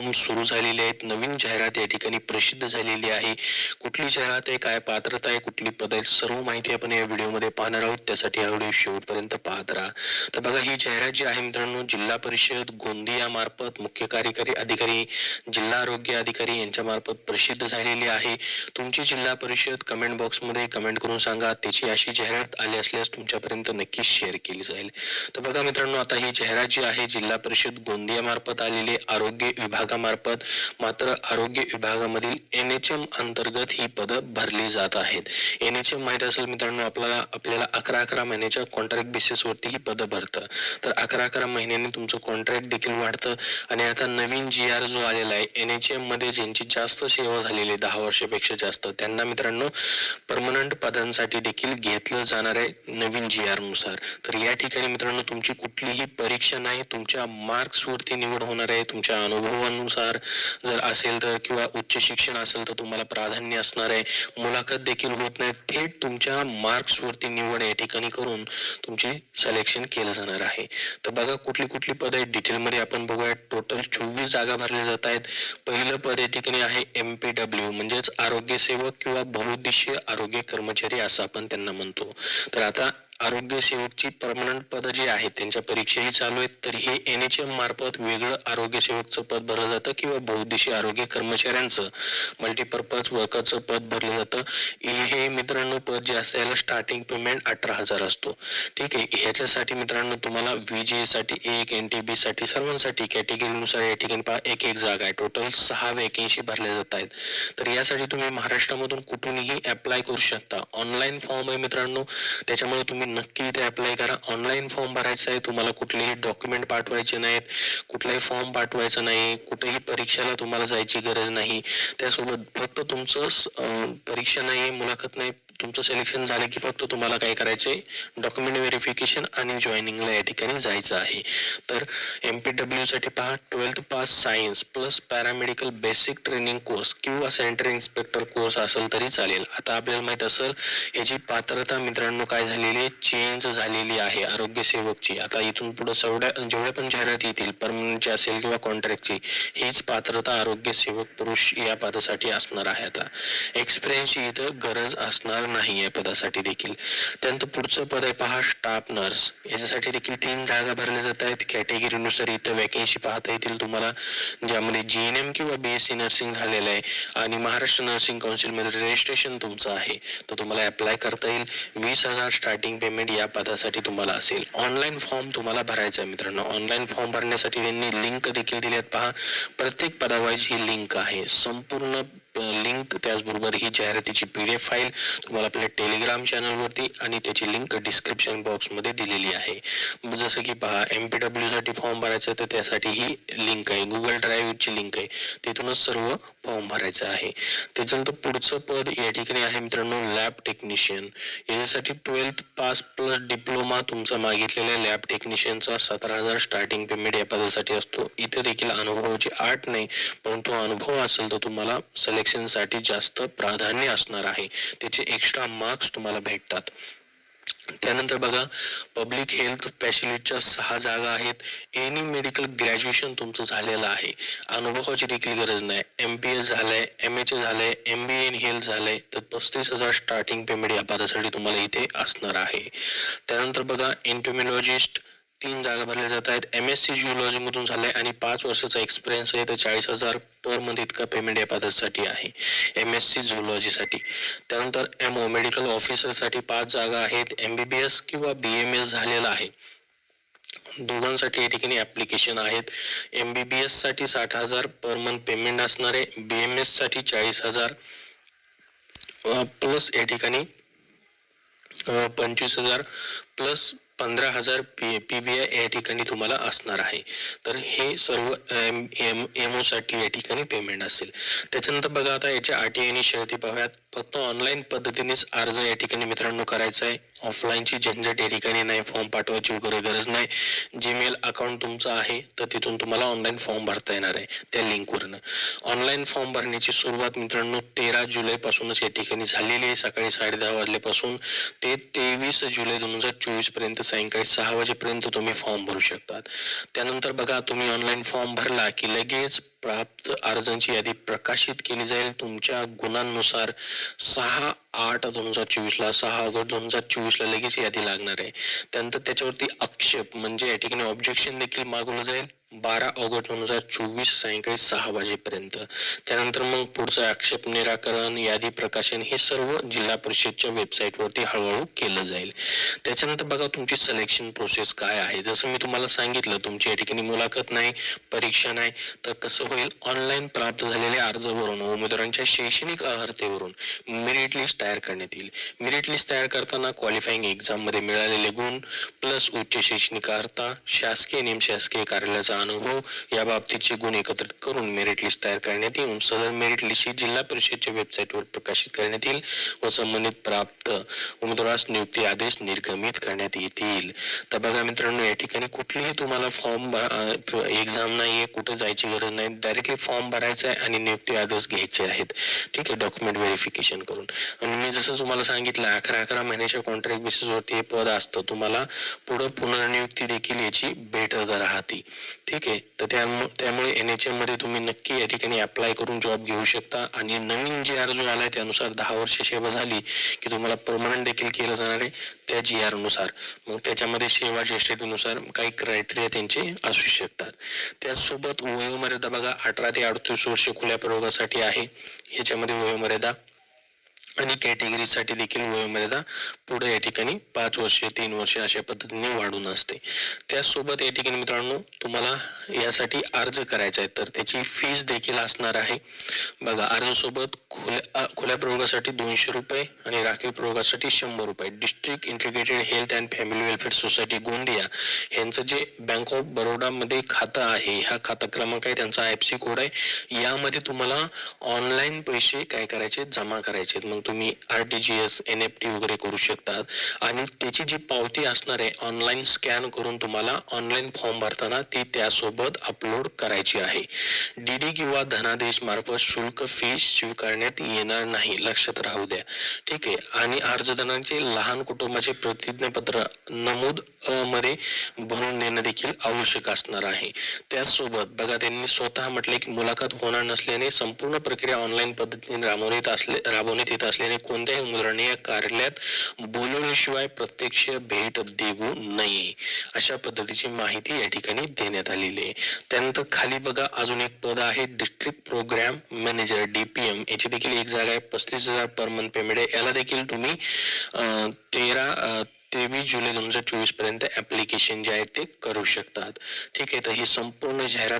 सुरू झालेले आहेत. नवीन जाहिरात या ठिकाणी प्रसिद्ध झालेली आहे. कुठली जाहिरात आहे काय पात्रता आहे कुठली पद आहे सर्व माहिती आपण या व्हिडिओमध्ये पाहणार आहोत. त्यासाठी हा व्हिडिओ शेवटपर्यंत पाहत राहा. तर बघा ही जाहिरात जी आहे मित्रांनो जिल्हा परिषद गोंदिया मार्फत मुख्य कार्यकारी अधिकारी जिल्हा आरोग्य अधिकारी यांच्या मार्फत प्रसिद्ध झालेली आहे. तुमची जिल्हा परिषद कमेंट बॉक्समध्ये कमेंट करून सांगा. त्याची अशी जाहिरात आली असल्यास तुमच्यापर्यंत नक्कीच शेअर केली जाईल. तर बघा मित्रांनो आता ही जाहिरात जी आहे जिल्हा परिषद गोंदिया मार्फत आलेली आरोग्य विभाग विभागामार्फत मात्र आरोग्य विभागामधील एन एच एम अंतर्गत ही पदं भरली जात आहेत. एन एच एम माहीत असेल मित्रांनो आपल्याला आपल्याला अकरा अकरा महिन्याच्या कॉन्ट्रॅक्ट बेसिसवरती ही पदं भरतं. तर अकरा अकरा महिन्यांनी तुमचं कॉन्ट्रॅक्ट देखील वाढतं. आणि आता नवीन जी आर जो आलेला आहे एन एच एममध्ये ज्यांची जास्त सेवा झालेली आहे दहा वर्षापेक्षा जास्त त्यांना मित्रांनो परमनंट पदांसाठी देखील घेतलं जाणार आहे नवीन जी आरनुसार. तर या ठिकाणी मित्रांनो तुमची कुठलीही परीक्षा नाही तुमच्या मार्क्स वरती निवड होणार आहे तुमच्या नियमानुसार जर असेल तर किंवा उच्च शिक्षण असेल तर तुम्हाला प्राधान्य असणार आहे. मुलाखत देखील होत नाही. थेट तुमच्या मार्क्स वरती निवड या ठिकाणी करून तुमची सिलेक्शन केलं जाणार आहे. तर बघा कुठली कुठली पद आहेत? डिटेलमध्ये आपण बघूया. टोटल चोवीस जागा भरल्या जात आहेत. पहिलं पद या ठिकाणी आहे एम पी डब्ल्यू म्हणजेच आरोग्य सेवक किंवा बहुउद्देशीय आरोग्य कर्मचारी असं आपण त्यांना म्हणतो. तर आता आरोग्य सेवकची परमनंट पदं जी आहेत त्यांच्या परीक्षाही चालू आहेत तर हे एन एच एम मार्फत वेगळं आरोग्य सेवकचं पद भरलं जातं किंवा बहुउद्देशीय आरोग्य कर्मचाऱ्यांचं मल्टीपर्पज वर्करचं पद भरलं जातं. हे मित्रांनो पद जे असायला स्टार्टिंग पेमेंट अठरा हजार असतो. ठीक आहे? ह्याच्यासाठी मित्रांनो तुम्हाला व्ही साठी एक एन टी बी साठी सर्वांसाठी कॅटेगरीनुसार या ठिकाणी पहा एक एक जागा आहे. टोटल सहा वॅकेन्सी भरल्या जात आहेत. तर यासाठी तुम्ही महाराष्ट्रामधून कुठूनही अप्लाय करू शकता. ऑनलाईन फॉर्म आहे मित्रांनो. त्याच्यामुळे तुम्ही नक्की इथे अप्लाय करा. ऑनलाईन फॉर्म भरायचा आहे. तुम्हाला कुठलेही डॉक्युमेंट पाठवायचे नाहीत. कुठलाही फॉर्म पाठवायचा नाही. कुठेही परीक्षेला तुम्हाला जायची गरज नाही. त्यासोबत फक्त तुमचं परीक्षा नाही मुलाखत नाही तुमचं सिलेक्शन झालं की फक्त तुम्हाला काय करायचे डॉक्युमेंट व्हेरिफिकेशन आणि जॉईनिंगला या ठिकाणी जायचं आहे. तर एम पी डब्ल्यू साठी पहा twelfth pass science plus paramedical basic training course किंवा सेंटर इन्स्पेक्टर कोर्स असेल तरी चालेल. आता आपल्याला माहीत असेल याची पात्रता मित्रांनो काय झालेली आहे? चेंज झालेली आहे आरोग्य सेवकची. आता इथून पुढे सवड्या जेवढ्या पण जाहिरात येतील परमनंटची असेल किंवा कॉन्ट्रॅक्टची हीच पात्रता आरोग्य सेवक पुरुष या पदासाठी असणार आहे आता. एक्सपिरियन्सची इथं गरज असणार नाही या पदासाठी देखील. त्यानंतर पुढचं पद आहे पहा स्टाफ नर्स याच्यासाठी देखील तीन जागा भरल्या जात आहेत. कॅटेगरीनुसार इथं वॅकेन्सी पाहता येतील तुम्हाला ज्यामध्ये जी एन एम किंवा बी एस सी नर्सिंग झालेलं आहे. आणि महाराष्ट्र नर्सिंग काउन्सिलमध्ये रजिस्ट्रेशन तुमचं आहे. तर तुम्हाला अप्लाय करता येईल. वीस हजार स्टार्टिंग पेमेंट या पदासाठी तुम्हाला असेल. ऑनलाईन फॉर्म तुम्हाला भरायचा आहे मित्रांनो. ऑनलाईन फॉर्म भरण्यासाठी त्यांनी लिंक देखील दिल्यात पहा. प्रत्येक पदावाईज ही लिंक आहे. संपूर्ण लिंक त्याचबरोबर ही जाहिरातीची पी डी एफ फाईल तुम्हाला आपल्या टेलिग्राम चॅनलवरती आणि त्याची लिंक डिस्क्रिप्शन बॉक्समध्ये दिलेली आहे. जसं की पहा एम पी डब्ल्यूसाठी फॉर्म भरायचा तर त्यासाठी ही लिंक आहे. गुगल ड्राईव्हची लिंक आहे. तिथूनच सर्व फॉर्म भरायचं आहे. त्याच्यानंतर पुढचं पद या ठिकाणी आहे मित्रांनो लॅब टेक्निशियन याच्यासाठी ट्वेल्थ पास प्लस डिप्लोमा तुमचा मागितलेला लॅब टेक्निशियनचा सतरा हजार स्टार्टिंग पेमेंट या पदासाठी असतो. इथे देखील अनुभवाची आठ नाही परंतु अनुभव असेल तर तुम्हाला सिलेक्ट सेक्शनसाठी जास्त प्राधान्य असणार आहे. त्याचे एक्स्ट्रा मार्क्स तुम्हाला भेटतात. त्यानंतर बघा पब्लिक हेल्थ स्पेशलिस्टच्या सहा जागा आहेत. एनी मेडिकल ग्रॅज्युएशन तुमचं झालेलं आहे. अनुभवाची देखील गरज नाही. एम पी एस झालंय एम एच ए झालंय एम बी एन हेल्थ झालंय तर पस्तीस हजार स्टार्टिंग पेमेंट या पदासाठी तुम्हाला इथे असणार आहे. त्यानंतर बघा इंटोमिनॉलॉजिस्ट तीन जागा भरल्या जात आहेत एम एस सी जिओलॉजी मधून झालंय आणि पाच वर्षाचा एक्सपिरियन्स आहे. तर चाळीस हजार पर मंथ इतका पेमेंट या पदासाठी आहे. एम एस सी साठी. त्यानंतर एम ओ मेडिकल ऑफिसरसाठी पाच जागा आहेत. एम बी बी एस किंवा बी एम एस झालेला आहे. दोघांसाठी या ठिकाणी ऍप्लिकेशन आहेत. एम बी बी एससाठी साठ हजार पर मंथ पेमेंट असणार आहे. बी एम एससाठी चाळीस हजार प्लस या ठिकाणी पंचवीस हजार प्लस पंधरा हजार पी पी बी आय या ठिकाणी तुम्हाला असणार आहे. तर हे सर्व एम एम एम ओसाठी या ठिकाणी पेमेंट असेल. त्याच्यानंतर बघा आता याच्या अटी आणि शर्ती पाहूयात. फक्त ऑनलाईन पद्धतीनेच अर्ज या ठिकाणी मित्रांनो करायचा आहे ऑफलाईनची झंझट या ठिकाणी नाही फॉर्म पाठवायची वगैरे गरज नाही. जीमेल अकाउंट तुमचं आहे तर तिथून तुम्हाला ऑनलाईन फॉर्म भरता येणार आहे त्या लिंकवरनं ऑनलाईन फॉर्म भरण्याची सुरुवात मित्रांनो तेरा जुलैपासूनच या ठिकाणी झालेली आहे. सकाळी साडे दहा वाजल्यापासून ते तेवीस जुलै दोन हजार चोवीसपर्यंत सायंकाळी सहा वाजेपर्यंत तुम्ही फॉर्म भरू शकतात. त्यानंतर बघा तुम्ही ऑनलाईन फॉर्म भरला की लगेच प्राप्त अर्जांची यादी प्रकाशित केली जाईल. तुमच्या गुणांनुसार सहा आठ दोन हजार चोवीसला सहा ऑगस्ट दोन हजार चोवीसला लगेच यादी लागणार आहे. त्यानंतर त्याच्यावरती आक्षेप म्हणजे या ठिकाणी ऑब्जेक्शन देखील मागवलं जाईल. बारा ऑगस्ट दोन हजार चोवीस सायंकाळी सहा वाजेपर्यंत. त्यानंतर मग पुढचं आक्षेप निराकरण यादी प्रकाशन हे सर्व जिल्हा परिषदच्या वेबसाईटवरती हळूहळू केलं जाईल. त्याच्यानंतर बघा तुमची सिलेक्शन प्रोसेस काय आहे. जसं मी तुम्हाला सांगितलं तुमची या ठिकाणी मुलाखत नाही परीक्षा नाही तर कसं होईल? ऑनलाईन प्राप्त झालेल्या अर्जावरून उमेदवारांच्या शैक्षणिक अर्हतेवरून मेरिट लिस्ट तयार करण्यात येईल. मेरिट लिस्ट तयार करताना क्वालिफाईंग एक्झाममध्ये मिळालेले गुण प्लस उच्च शैक्षणिक अर्हता शासकीय निमशासकीय कार्यालयाचा अनुभव या बाबतीचे गुण एकत्रित करून मेरिट लिस्ट तयार करण्यात येऊन सदर मेरिट लिस्ट ही जिल्हा परिषदच्या वेबसाईटवर प्रकाशित करण्यात येईल व संबंधित प्राप्त उमेदवारास नियुक्ती आदेश निर्गमित करण्यात येतील. तर बघा मित्रांनो या ठिकाणी कुठलीही तुम्हाला फॉर्म एक्झाम नाहीये कुठे जायची गरज नाही डायरेक्टली फॉर्म भरायचा आहे आणि नियुक्ती आदेश घ्यायचे आहेत. ठीक आहे डॉक्युमेंट व्हेरिफिकेशन करून. आणि मी जसं तुम्हाला सांगितलं अकरा अकरा महिन्याच्या कॉन्ट्रॅक्ट बेसिसवरती हे पद असतं. तुम्हाला पुढं पुनर्नियुक्ती देखील याची भेट राहते. ठीक आहे. तर त्यामुळे त्यामुळे एन एच एममध्ये तुम्ही नक्की या ठिकाणी अप्लाय करून जॉब घेऊ शकता. आणि नवीन जी आर जो आलाय त्यानुसार दहा वर्ष सेवा झाली की तुम्हाला परमनंट देखील केलं जाणार आहे त्या जी आरनुसार. मग त्याच्यामध्ये सेवा ज्येष्ठतेनुसार काही क्रायटेरिया त्यांचे असू शकतात. त्याचसोबत वयोमर्यादा बघा अठरा ते अडतीस वर्ष खुल्या प्रयोगासाठी आहे. याच्यामध्ये वयोमर्यादा आणि कॅटेगरीसाठी देखील वयोमर्यादा पुढे या ठिकाणी पाच वर्षे तीन वर्षे अशा पद्धतीने वाढून असते. त्याचसोबत या ठिकाणी मित्रांनो तुम्हाला यासाठी अर्ज करायचा आहे. तर त्याची फीज देखील असणार आहे. बघा अर्जसोबत खुल्या खुल्या प्रयोगासाठी दोनशे रुपये आणि राखीव प्रयोगासाठी शंभर रुपये. District integrated health and family welfare society Gondia. यांचं जे बँक ऑफ बरोडामध्ये खातं आहे हा खाता क्रमांक आहे त्यांचा आय एफ सी कोड आहे. यामध्ये तुम्हाला ऑनलाईन पैसे काय करायचे जमा करायचे मग तुम्ही R T G S N E F वगैरे करू शकतात. आणि त्याची जी पावती असणार आहे ऑनलाईन स्कॅन करून तुम्हाला ऑनलाईन फॉर्म भरताना ती त्यासोबत अपलोड करायची आहे. डी डी किंवा धनादेश मार्फत शुल्क फी स्वीकारण्यात येणार नाही लक्षात राहू द्या. ठीक आहे? आणि अर्जदारांचे लहान कुटुंबाचे प्रतिज्ञापत्र नमूद अ, मध्ये भरून देणं देखील आवश्यक असणार आहे. त्याचसोबत बघा त्यांनी स्वतः म्हटले की मुलाखत होणार नसल्याने संपूर्ण प्रक्रिया ऑनलाईन पद्धतीने राबवण्यात असले राबवण्यात येत असल्याने कोणत्याही उमेदवाराने या कार्यालयात बोलवल्याशिवाय प्रत्यक्ष भेट देऊ नये अशा पद्धतीची माहिती या ठिकाणी देण्यात आलेली आहे. त्यानंतर खाली बघा अजून एक पद आहे डिस्ट्रिक्ट प्रोग्राम मॅनेजर डीपीएम. याची देखील एक जागा आहे पस्तीस हजार पर मंथ पेमेंट आहे. याला देखील तुम्ही तेरा तेवीस जुलै दोन हजार चोवीसपर्यंत ऍप्लिकेशन जे आहे ते करू शकतात. ठीक आहे तर ही संपूर्ण जाहिरात